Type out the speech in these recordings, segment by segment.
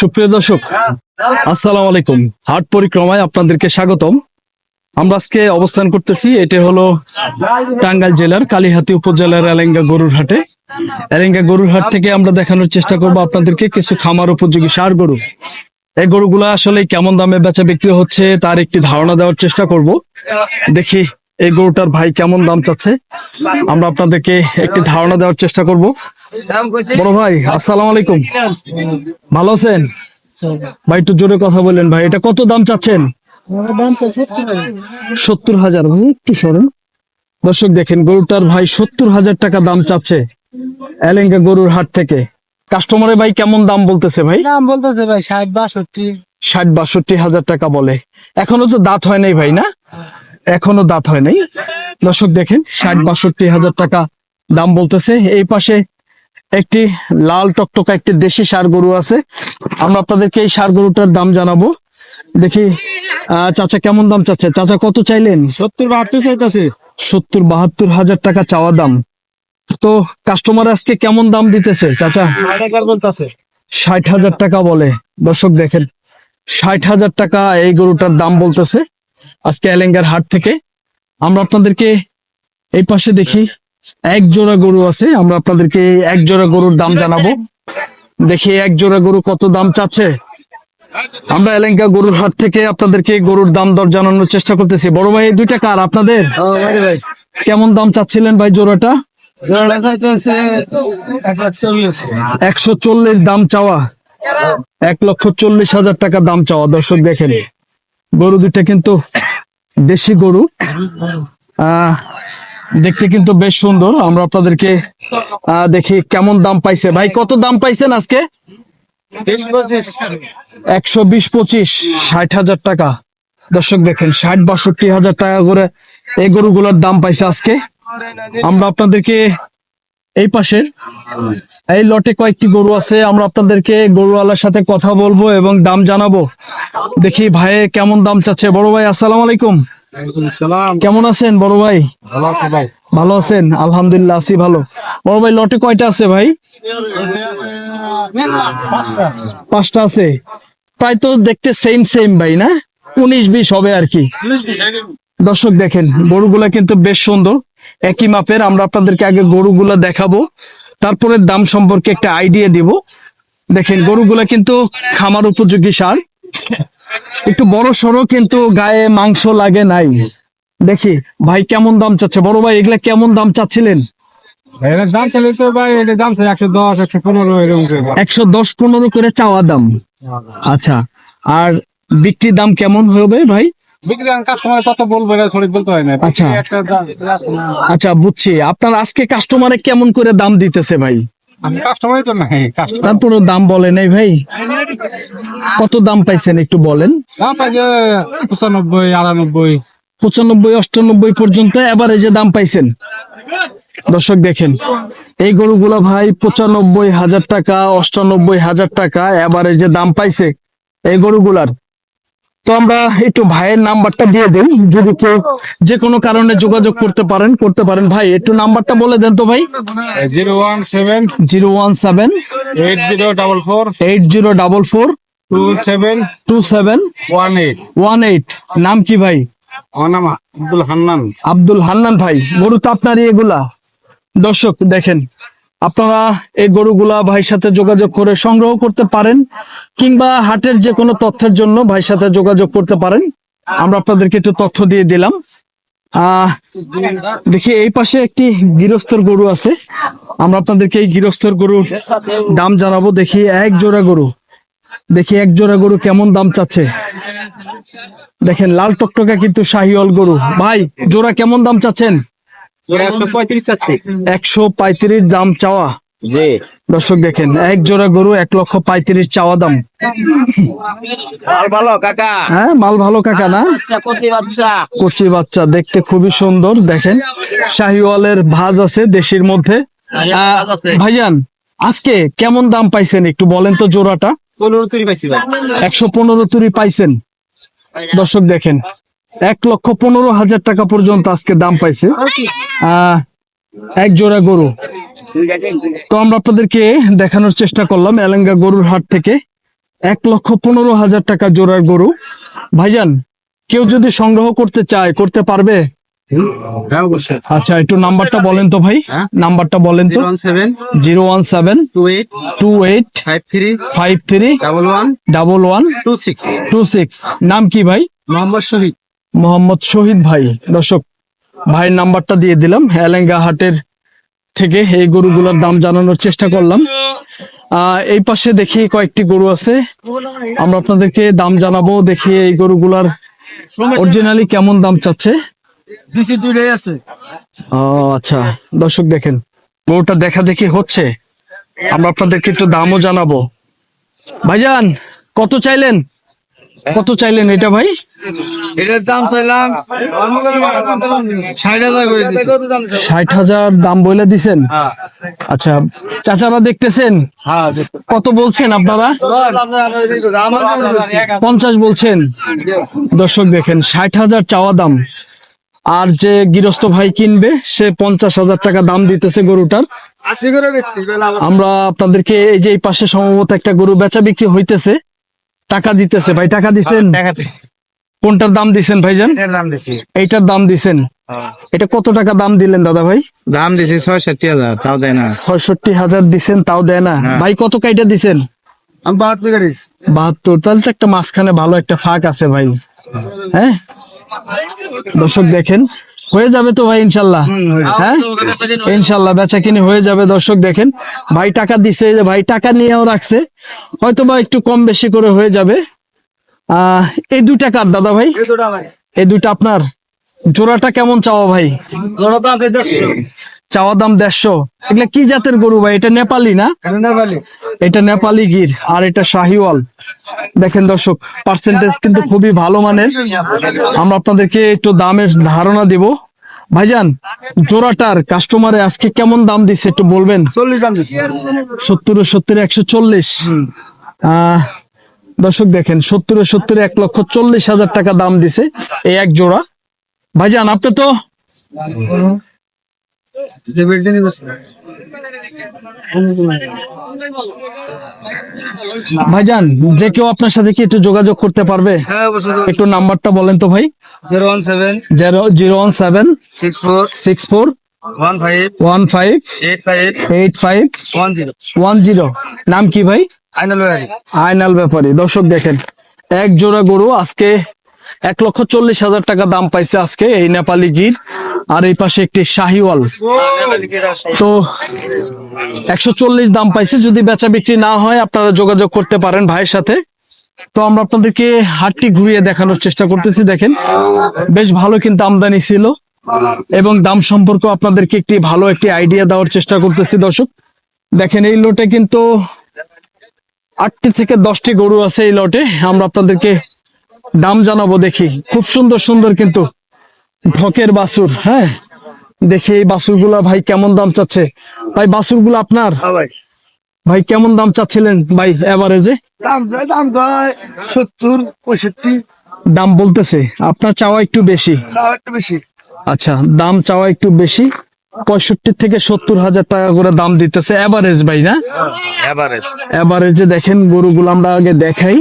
সুপ্রিয় দর্শক, আসসালামু আলাইকুম। হাট পরিক্রমায় আপনাদেরকে স্বাগতম। আমরা আজকে অবস্থান করতেছি, এটা হলো টাঙ্গাইল জেলার কালীহাতি উপজেলার এলেঙ্গা গরুর হাটে। এলেঙ্গা গরুর হাট থেকে আমরা দেখানোর চেষ্টা করব আপনাদেরকে কিছু খামার উপযোগী সার গরু। এই গরুগুলো আসলে কেমন দামে বেচা বিক্রি হচ্ছে তার একটি ধারণা দেওয়ার চেষ্টা করব। দেখি এই গরুটার ভাই কেমন দাম চাচ্ছে? আমরা আপনাদেরকে একটি ধারণা দেওয়ার চেষ্টা করব। বড় ভাই আসসালামু আলাইকুম। ভালো আছেন? ভাই একটু জোরে কথা বললেন ভাই। এটা কত দাম চাচ্ছেন? সত্তর হাজার। ভাই একটু সরেন। দর্শক দেখেন গরুটার ভাই সত্তর হাজার টাকা দাম চাচ্ছে এলেঙ্গা গরুর হাট থেকে। কাস্টমারে ভাই কেমন দাম বলতেছে ভাই? নাম বলতেছে ভাই ষাট বাষট্টি। ষাট বাষট্টি হাজার টাকা বলে। এখনও তো দাঁত হয় নাই ভাই না? এখনও দাঁত হয় নাই। দর্শক দেখেন ষাট বাষট্টি হাজার টাকা দাম বলতেছে। এই পাশে একটি লাল টকটকা একটি দেশি সার গরু আছে। আমরা আপনাদেরকে এই সার গরুটার দাম জানাব। দেখি চাচা কেমন দাম চাচ্ছে? চাচা কত চাইলেন? সত্তর বাহাত্তর চাইতেছে। সত্তর বাহাত্তর হাজার টাকা চাওয়া দাম। তো কাস্টমার আজকে কেমন দাম দিতেছে চাচা? বলতেছে। ষাট হাজার টাকা বলে। দর্শক দেখেন ষাট হাজার টাকা এই গরুটার দাম বলতেছে। আজকে এলেঙ্গার হাট থেকে আমরা আপনাদেরকে এই পাশে দেখি এক জোড়া গরু আছে। আমরা আপনাদেরকে এক জোড়া গরুর দাম জানাব। দেখি এক জোড়া গরু কত দাম চাচ্ছে। আমরা এলেঙ্গা গরুর হাট থেকে আপনাদেরকে গরুর দাম দর জানানোর চেষ্টা করতেছি। বড় ভাই এই দুইটা কার? আপনাদের? কেমন দাম চাচ্ছিলেন ভাই জোড়াটা? একশো চল্লিশ দাম চাওয়া। এক লক্ষ চল্লিশ হাজার টাকা দাম চাওয়া। দর্শক দেখেন গরু দুইটা কিন্তু দেশি গরু। দেখতে কিন্তু বেশ সুন্দর। আমরা আপনাদেরকে দেখি কেমন দাম পাইছে। ভাই, কত দাম পাইছেন আজকে? একশো বিশ পঁচিশ, ষাট হাজার টাকা। দর্শক দেখেন, ষাট বাষট্টি হাজার টাকা করে এই গরুগুলোর দাম পাইছে আজকে। আমরা আপনাদেরকে এই পাশের এই লটে কয়েকটি গরু আছে আমরা আপনাদেরকে গরুওয়ালার সাথে কথা বলব এবং দাম জানাব। দেখি ভাইয়ে কেমন দাম চাচ্ছে। বড় ভাই আসসালামু আলাইকুম। কেমন আছেন বড় ভাই? ভালো আছে ভাই। ভালো আছেন? আলহামদুলিল্লাহ আছি ভালো। বড় ভাই লটে কয়টা আছে ভাই? পাঁচটা আছে। প্রায় তো দেখতে সেম সেম ভাই না? উনিশ বিশ হবে আর কি। দর্শক দেখেন গরুগুলা কিন্তু বেশ সুন্দর। একই মাপের আমরা আপনাদেরকে আগে গরুগুলা দেখাবো। তারপরে দাম সম্পর্কে একটা আইডিয়া দিব। দেখেন গরুগুলা কিন্তু খামার উপযোগী সার। একটু বড় সড়ো কিন্তু গায়ে মাংস লাগে নাই। দেখি ভাই কেমন দাম চাচ্ছে? বড় ভাই এগুলা কেমন দাম চাচ্ছিলেন? দাম চাইলে তো ভাই দাম চাই একশো দশ একশো পনেরো এরকম একশো দশ পনেরো করে চাওয়া দাম। আচ্ছা আর বিক্রির দাম কেমন হবে ভাই? বিক্রি কাস্টমার কত বলব এটা সঠিক বলতে হয় না। আচ্ছা। আচ্ছা বুঝছি। আপনার আজকে কাস্টমারে কেমন করে দাম দিতেছে ভাই? কাস্টমারই তো নাই কাস্টমার তারপরে দাম বলে নাই ভাই? কত দাম পাইছেন একটু বলেন? দাম পঁচানব্বই আটানব্বই। পঁচানব্বই অষ্টানব্বই পর্যন্ত এবারে দাম পাইছেন? দর্শক দেখেন এই গরুগুলা ভাই পঁচানব্বই হাজার টাকা অষ্টানব্বই হাজার টাকা এবারে যে দাম পাইছে এই গরুগুলার তো আমরা একটু ভাইয়ের নাম্বারটা দিয়ে দিন যদি কেউ যে কোনো কারণে যোগাযোগ করতে পারেন করতে পারেন। ভাই একটু নাম্বারটা বলে দেন তো ভাই। Zero one seven zero one seven eight zero double four eight zero double four two seven two seven one eight. One eight. নাম কি ভাই? আমার নাম আব্দুল হান্নান। আব্দুল হান্নান ভাই। গরু তো আপনার এগুলা। দর্শক দেখেন। আপনারা এই গরুগুলা ভাইয়ের সাথে যোগাযোগ করে সংগ্রহ করতে পারেন, কিংবা হাটের যে কোনো তথ্যের জন্য ভাইয়ের সাথে যোগাযোগ করতে পারেন। আমরা আপনাদেরকে একটু তথ্য দিয়ে দিলাম। আহ, দেখি এই পাশে একটি গৃহস্থর গরু আছে। আমরা আপনাদেরকে এই গৃহস্থর গরুর দাম জানাব। দেখি এক জোড়া গরু। দেখি এক জোড়া গরু কেমন দাম চাচ্ছে। দেখেন, লাল টকটকা কিন্তু শাহিওয়াল গরু। ভাই, জোড়া কেমন দাম চাচ্ছেন? একশো পঁয়ত্রিশ দাম চাওয়া? জি। দর্শক দেখেন এক জোড়া গরু এক লক্ষ পঁয়ত্রিশ চাওয়া দাম। ভালো কাকা। হ্যাঁ মাল ভালো কাকা না? কচি বাচ্চা। দেখতে খুবই সুন্দর দেখেন। শাহিওয়ালের ভাজ আছে দেশির মধ্যে। আহ, ভাইজান আজকে কেমন দাম পাইছেন একটু বলেন তো জোড়াটা? পনেরো তৈরি পাইছি ভাই। একশো পনেরো তুরি পাইছেন। দর্শক দেখেন এক লক্ষ পনেরো হাজার টাকা পর্যন্ত আজকে দাম পাইছে। এক জোড়া গরু। তো আমরা আপনাদেরকে দেখানোর চেষ্টা করলাম এলেঙ্গা গরুর হাট থেকে। এক লক্ষ পনেরো হাজার টাকা জোড়ার গরু। ভাইজান কেউ যদি সংগ্রহ করতে চায় করতে পারবে? আচ্ছা একটু নাম্বারটা বলেন তো ভাই। হ্যাঁ? নাম্বারটা বলেন তো। Zero one seven zero one seven two eight two eight five three five three double one double one two six. Two six. নাম কি ভাই? মোহাম্মদ শহীদ। মোহাম্মদ শহীদ ভাই। দর্শক ভাইয়ের নাম্বারটা দিয়ে দিলাম। এলেঙ্গা হাটের থেকে এই গরুগুলোর দাম জানানোর চেষ্টা করলাম। এই পাশে দেখি কয়েকটি গরু আছে। আমরা আপনাদেরকে দাম জানাব দেখি এই গরুগুলার অরিজিনালি কেমন দাম চাচ্ছে। ও আচ্ছা। দর্শক দেখেন গরুটা দেখা দেখি হচ্ছে। আমরা আপনাদেরকে একটু দামও জানাব। ভাইজান কত চাইলেন? কত চাইলেন এটা ভাই? এটার দাম চাইলাম ষাট হাজার ষাট হাজার দাম বলে দিছেন? হ্যাঁ। আচ্ছা চাচারা দেখতেছেন? হ্যাঁ কত বলছেন আপনারা? পঞ্চাশ বলছেন। দর্শক দেখেন ষাট হাজার চাওয়া দাম। আর যে গৃহস্থ ভাই কিনবে সে পঞ্চাশ হাজার টাকা দাম দিতেছে গরুটার। আমরা আপনাদেরকে এই যে এই পাশে সম্ভবত একটা গরু বেচা বিক্রি হইতেছে। টাকা দিতেছে ভাই টাকা দিছেন? কোনটার দাম দিছেন ভাইজান? এইটার দাম দিছেন? এটা কত টাকা দাম দিলেন দাদা ভাই? দাম দিছি ছয়ষট্টি হাজার তাও দেয় না। ছয়ষট্টি হাজার দিছেন তাও দেয় না। ভাই কত কাইটা দিছেন? বাহাত্তর। তাহলে তো একটা মাঝখানে ভালো একটা ফাঁক আছে ভাই। হ্যাঁ? দর্শক দেখেন হয়ে যাবে তো ভাই ইনশাল্লাহ। হ্যাঁ ইনশাল্লাহ বেচা কিনে হয়ে যাবে দর্শক দেখেন। ভাই টাকা দিছে যে ভাই টাকা নিয়েও রাখছে। হয়তো বা একটু কম বেশি করে হয়ে যাবে। আহ এই দুইটা কার দাদা ভাই? এই দুটো আমার। এই দুইটা আপনার? জোড়াটা কেমন চাওয়া ভাই? চাওয়া দাম দেড়শো। এগুলা কি জাতের গরু ভাই? এটা নেপালি না? এটা নেপালি। গির আর এটা শাহিওয়াল। দেখেন দর্শক পার্সেন্টেজ কিন্তু খুবই ভালো মানের। আমরা আপনাদেরকে একটু দামের ধারণা দিব। ভাইজান জোড়াটার কাস্টমারে আজকে কেমন দাম দিচ্ছে একটু বলবেন? চল্লিশ দাম দিচ্ছে। সত্তর সত্তর একশো চল্লিশ। আহ দর্শক দেখেন সত্তর সত্তর এক লক্ষ চল্লিশ হাজার টাকা দাম দিছে এই এক জোড়া। ভাইজান আপনি তো ভাইজান যে কেউ আপনার সাথে কি একটু যোগাযোগ করতে পারবে? হ্যাঁ একটু নাম্বারটা বলেন তো ভাই। Zero one seven zero one seven six four six four one five one five eight five eight five one zero. One zero. নাম কি ভাই? আইনাল ওয়ারি আয়নাল ব্যাপারী। দর্শক দেখেন এক জোড়া গরু আজকে এক লক্ষ চল্লিশ হাজার টাকা দাম পাইছে আজকে এই নেপালি গির আর এই পাশে একটি শাহিওয়াল। তো একশো চল্লিশ দাম পাইছে। যদি বেচা বিক্রি না হয়, আপনারা যোগাযোগ করতে পারেন ভাইয়ের সাথে। তো আমরা আপনাদেরকে হাটটি ঘুরিয়ে দেখানোর চেষ্টা করতেছি। দেখেন, বেশ ভালো কিন্তু আমদানি ছিল এবং দাম সম্পর্কে আপনাদেরকে একটি ভালো একটি আইডিয়া দেওয়ার চেষ্টা করতেছি দর্শক। দেখেন, এই লোটে কিন্তু আটটি থেকে দশটি গরু আছে এই লটে আমরা আপনাদেরকে দাম জানাব দেখি। খুব সুন্দর সুন্দর কিন্তু ঢকের বাছুর হ্যাঁ? দেখি এই বাছুরগুলা ভাই কেমন দাম চাচ্ছে? ভাই বাছুরগুলো আপনার? হ্যাঁ ভাই। ভাই কেমন দাম চাচ্ছিলেন? ভাই এভারেজে দাম দাম সত্তর পঁয়ষট্টি। দাম বলতেছে আপনার চাওয়া একটু বেশি। বেশি। আচ্ছা দাম চাওয়া একটু বেশি পঁয়ষট্টি থেকে সত্তর হাজার টাকা করে দাম দিতেছে এভারেজ ভাই না? এভারেজ এভারেজে দেখেন গরুগুলো আমরা আগে দেখাই।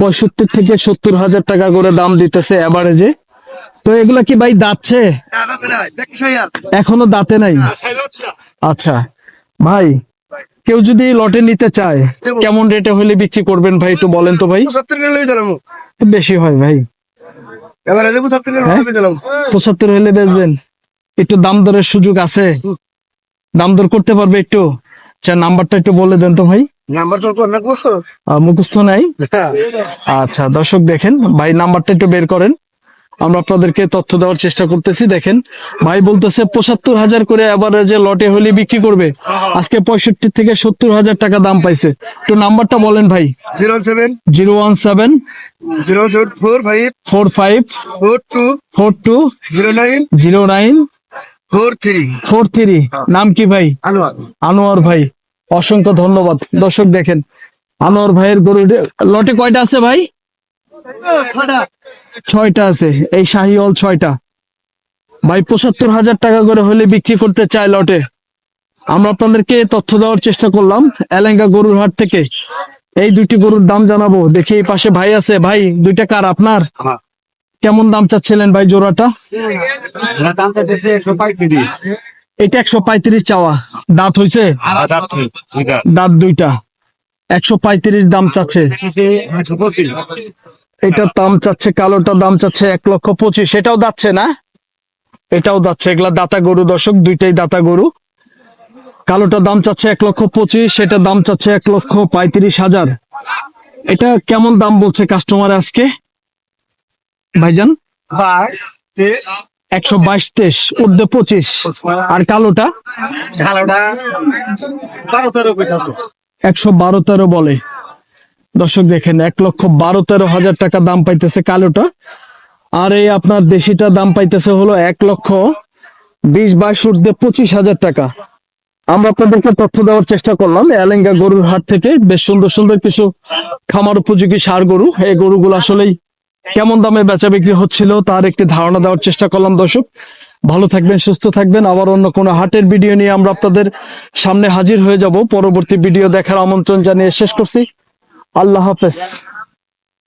পঁয়ষট্টি থেকে সত্তর হাজার টাকা করে দাম দিতেছে এভারেজে তো এগুলা কি ভাই দাঁতছে? এখনও দাঁতে নাই? আচ্ছা। ভাই কেউ যদি লটে নিতে চায় কেমন রেটে হলে বিক্রি করবেন ভাই একটু বলেন তো ভাই? তো বেশি হয় ভাই। হ্যাঁ? পঁচাত্তর হলে বেচবেন। একটু দাম দরের সুযোগ আছে। দাম দর করতে পারবে একটু। আচ্ছা নাম্বারটা একটু বলে দেন তো ভাই। নাম্বার তো মুখস্থ নাই? আচ্ছা দর্শক দেখেন ভাই নাম্বারটা একটু বের করেন। আমরা আপনাদেরকে তথ্য দেওয়ার চেষ্টা করতেছি দেখেন। ভাই বলতেছে পঁচাত্তর হাজার করে এভারেজে লটে হলে বিক্রি করবে। আজকে পঁয়ষট্টি থেকে সত্তর হাজার টাকা দাম পাইছে। একটু নাম্বারটা বলেন ভাই। Zero seven zero one seven. Zero seven four five four five. Four two four two. Zero nine zero nine. Four three four three. নাম কি ভাই? আনোয়ার। আনোয়ার ভাই। অসংখ্য ধন্যবাদ। দর্শক দেখেন আনোয়ার ভাইয়ের গরু লটে কয়টা আছে ভাই? ছয়টা আছে এই শাহিওয়াল ছয়টা। ভাই পঁচাত্তর হাজার টাকা করে হলে বিক্রি করতে চায় লটে। আমরা আপনাদেরকে তথ্য দেওয়ার চেষ্টা করলাম এলেঙ্গা গরুর হাট থেকে। এই দুইটি গরুর দাম জানাব দেখি এই পাশে ভাই আছে। ভাই দুইটা কার আপনার? কেমন দাম চাচ্ছিলেন ভাই জোড়াটা? দাম চাইতেছে একশো পঁয়ত্রিশ। এটা একশো পঁয়ত্রিশ চাওয়া। দাঁত হইছে? যাচ্ছে দাঁত দুইটা। একশো পঁয়ত্রিশ দাম চাচ্ছে। এটার দাম চাচ্ছে কালোটার দাম চাচ্ছে এক লক্ষ পঁচিশ। এটাও যাচ্ছে না? এটাও যাচ্ছে এগুলা দাতা গরু দর্শক দুইটাই দাতা গরু। কালোটার দাম চাচ্ছে এক লক্ষ পঁচিশ সেটার দাম চাচ্ছে এক লক্ষ পঁয়ত্রিশ হাজার। এটা কেমন দাম বলছে কাস্টমার আজকে? ভাইজান? একশো বাইশ তেইশ ঊর্ধ্বে পঁচিশ। আর কালোটা? একশো বারো তেরো বলে। দর্শক দেখেন এক লক্ষ বারো তেরো হাজার টাকা দাম পাইতেছে কালোটা। আর এই আপনার দেশিটা দাম পাইতেছে হলো এক লক্ষ বিশ বাইশ ঊর্ধ্বে পঁচিশ হাজার টাকা। আমরা আপনাদেরকে তথ্য দেওয়ার চেষ্টা করলাম এলেঙ্গা গরুর হাট থেকে। বেশ সুন্দর সুন্দর কিছু খামার উপযোগী সার গরু। এই গরুগুলো আসলেই কেমন দামে বেচা বিক্রি হচ্ছিল তার একটি ধারণা দেওয়ার চেষ্টা করলাম, দর্শক। ভালো থাকবেন, সুস্থ থাকবেন। আবার অন্য কোনো হাটের ভিডিও নিয়ে আমরা আপনাদের সামনে হাজির হয়ে যাব। পরবর্তী ভিডিও দেখার আমন্ত্রণ জানিয়ে শেষ করছি। আল্লাহ হাফেজ।